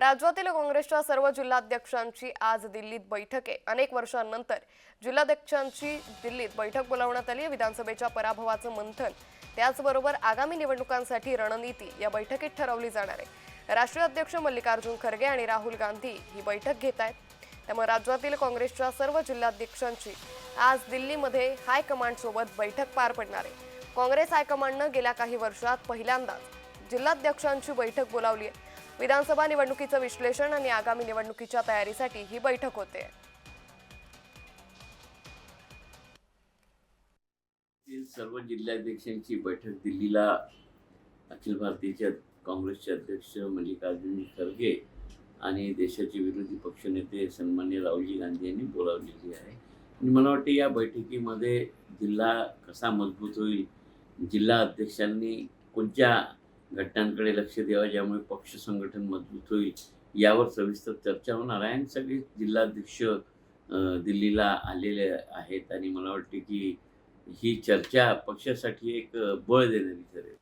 राज्यातील काँग्रेसच्या सर्व जिल्हाध्यक्षांची आज दिल्लीत बैठक आहे. अनेक वर्षांनंतर जिल्हाध्यक्षांची दिल्लीत बैठक बोलावण्यात आली आहे. विधानसभेच्या पराभवाचं मंथन त्याचबरोबर आगामी निवडणुकांसाठी रणनीती या बैठकीत ठरवली जाणार आहे. राष्ट्रीय अध्यक्ष मल्लिकार्जुन खरगे आणि राहुल गांधी ही बैठक घेत आहेत. त्यामुळे राज्यातील काँग्रेसच्या सर्व जिल्हाध्यक्षांची आज दिल्लीमध्ये हायकमांडसोबत बैठक पार पडणार आहे. काँग्रेस हायकमांडनं गेल्या काही वर्षात पहिल्यांदाच जिल्हाध्यक्षांची बैठक बोलावली आहे. विधानसभा निवडणुकीचं विश्लेषण आणि आगामी निवडणुकीच्या तयारीसाठी ही बैठक होते. सर्व जिल्हाध्यक्षांची बैठक दिल्लीला अखिल भारतीय काँग्रेसचे अध्यक्ष मल्लिकार्जुन खरगे आणि देशाचे विरोधी पक्षनेते सन्मान्य राहुलजी गांधी यांनी बोलावलेली आहे. आणि मला वाटते या बैठकीमध्ये जिल्हा कसा मजबूत होईल जिल्हा अध्यक्षांनी कोणत्या घटनांकडे लक्ष द्यावं ज्यामुळे पक्ष संघटन मजबूत होईल. यावर सविस्तर चर्चा होणार आहे आणि सगळे जिल्हाध्यक्ष दिल्लीला आलेले आहेत आणि मला वाटते की ही चर्चा पक्षासाठी एक बळ देणारी ठरेल.